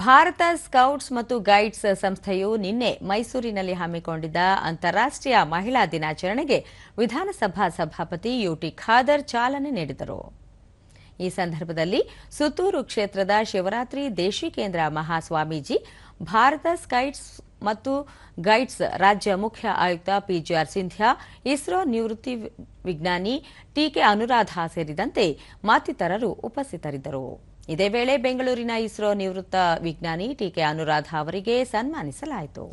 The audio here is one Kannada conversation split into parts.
ಭಾರತ ಸ್ಕೌಟ್ಸ್ ಮತ್ತು ಗೈಡ್ಸ್ ಸಂಸ್ಥೆಯು ನಿನ್ನೆ ಮೈಸೂರಿನಲ್ಲಿ ಹಮ್ಮಿಕೊಂಡಿದ್ದ ಅಂತಾರಾಷ್ಟ್ರೀಯ ಮಹಿಳಾ ದಿನಾಚರಣೆಗೆ ವಿಧಾನಸಭಾ ಸಭಾಪತಿ ಯುಟಿ ಖಾದರ್ ಚಾಲನೆ ನೀಡಿದರು. ಈ ಸಂದರ್ಭದಲ್ಲಿ ಸುತ್ತೂರು ಕ್ಷೇತ್ರದ ಶಿವರಾತ್ರಿ ದೇಶಿಕೇಂದ್ರ ಮಹಾಸ್ವಾಮೀಜಿ, ಭಾರತ ಸ್ಕೈಟ್ಸ್ ಮತ್ತು ಗೈಡ್ಸ್ ರಾಜ್ಯ ಮುಖ್ಯ ಆಯುಕ್ತ ಪಿಜಿಆರ್ ಸಿಂಧ್ಯಾ, ಇಸ್ರೋ ನಿವೃತ್ತಿ ವಿಜ್ಞಾನಿ ಟಿಕೆ ಅನುರಾಧ ಸೇರಿದಂತೆ ಮತ್ತಿತರರು ಉಪಸ್ಥಿತರಿದ್ದರು. ಇದೇ ವೇಳೆ ಬೆಂಗಳೂರಿನ ಇಸ್ರೋ ನಿವೃತ್ತ ವಿಜ್ಞಾನಿ ಟಿಕೆ ಅನುರಾಧ ಅವರಿಗೆ ಸನ್ಮಾನಿಸಲಾಯಿತು.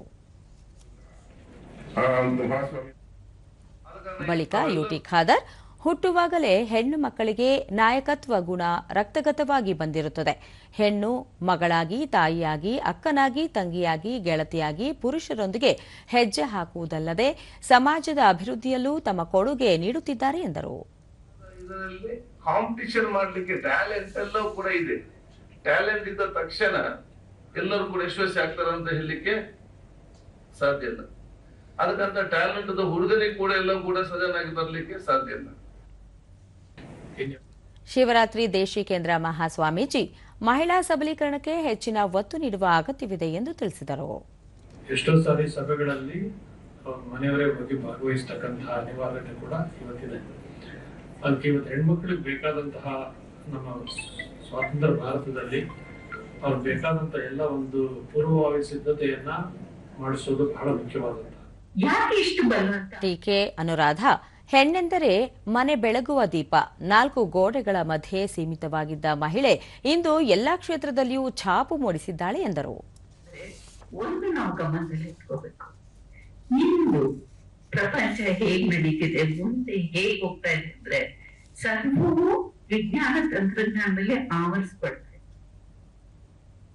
ಬಳಿಕ ಯುಟಿ ಖಾದರ್, ಹುಟ್ಟುವಾಗಲೇ ಹೆಣ್ಣು ಮಕ್ಕಳಿಗೆ ನಾಯಕತ್ವ ಗುಣ ರಕ್ತಗತವಾಗಿ ಬಂದಿರುತ್ತದೆ. ಹೆಣ್ಣು ಮಗಳಾಗಿ, ತಾಯಿಯಾಗಿ, ಅಕ್ಕನಾಗಿ, ತಂಗಿಯಾಗಿ, ಗೆಳತಿಯಾಗಿ, ಪುರುಷರೊಂದಿಗೆ ಹೆಜ್ಜೆ ಹಾಕುವುದಲ್ಲದೆ ಸಮಾಜದ ಅಭಿವೃದ್ಧಿಯಲ್ಲೂ ತಮ್ಮ ಕೊಡುಗೆ ನೀಡುತ್ತಿದ್ದಾರೆ ಎಂದರು. ಇದರಲ್ಲಿ ಕಾಂಪಿಟಿಷನ್ ಮಾಡ್ಲಿಕ್ಕೆ ಟ್ಯಾಲೆಂಟ್ ಎಲ್ಲವೂ ಕೂಡ ಇದೆ. ಟ್ಯಾಲೆಂಟ್ ಇದ್ದ ತಕ್ಷಣ ಎಲ್ಲರೂ ಕೂಡ ಯಶಸ್ವಿ ಆಗ್ತಾರ ಅಂತ ಹೇಳಲಿಕ್ಕೆ ಸಾಧ್ಯ ಇಲ್ಲ. ಅದಕ್ಕಂತ ಟ್ಯಾಲೆಂಟ್ ಹುಡುಗರಿಗೆ ಕೂಡ ಎಲ್ಲ ಕೂಡ ಸಜನ್ ಆಗಿ ಬರ್ಲಿಕ್ಕೆ ಸಾಧ್ಯ ಇಲ್ಲ. ಶಿವರಾತ್ರಿ ದೇಶಿಕೇಂದ್ರ ಮಹಾಸ್ವಾಮೀಜಿ ಮಹಿಳಾ ಸಬಲೀಕರಣಕ್ಕೆ ಹೆಚ್ಚಿನ ಒತ್ತು ನೀಡುವ ಅಗತ್ಯವಿದೆ ಎಂದು ತಿಳಿಸಿದರು. ಎಷ್ಟೋ ಸಾರಿ ಸಭೆಗಳಲ್ಲಿ ಅವ್ರ ಮನೆಯವರೇ ಹೋಗಿ ಭಾಗವಹಿಸ್ತಕ್ಕಂತಹ ಅನಿವಾರ್ಯತೆ ಕೂಡ ಇವತ್ತಿದೆ. ಅದಕ್ಕೆ ಇವತ್ತು ಹೆಣ್ಮಕ್ಳಿಗೆ ಬೇಕಾದಂತಹ ನಮ್ಮ ಸ್ವಾತಂತ್ರ್ಯ ಭಾರತದಲ್ಲಿ ಅವ್ರಿಗೆ ಬೇಕಾದಂತ ಎಲ್ಲ ಒಂದು ಪೂರ್ವಭಾವಿ ಸಿದ್ಧತೆಯನ್ನ ಮಾಡಿಸೋದು ಬಹಳ ಮುಖ್ಯವಾದಂತಹ ಯಾಕೆ ಇಷ್ಟು ಬಲವಂತ ಟೀಕೆ ಅನುರಾಧ ಹೆಣ್ಣೆಂದರೆ ಮನೆ ಬೆಳಗುವ ದೀಪ ನಾಲ್ಕು ಗೋಡೆಗಳ ಮಧ್ಯೆ ಸೀಮಿತವಾಗಿದ್ದ ಮಹಿಳೆ ಇಂದು ಎಲ್ಲಾ ಕ್ಷೇತ್ರದಲ್ಲಿಯೂ ಛಾಪು ಮೂಡಿಸಿದ್ದಾಳೆ ಎಂದರು. ಪ್ರಪಂಚ ಹೇಗ್ ನಡೀತಿದೆ ಮುಂದೆ ಹೇಗ್ ಹೋಗ್ತಾ ಇದೆ ಅಂದ್ರೆ ಸರ್ವವು ವಿಜ್ಞಾನ ತಂತ್ರಜ್ಞಾನದಲ್ಲಿ ಆವರಿಸ್ಪಡ್ತಾ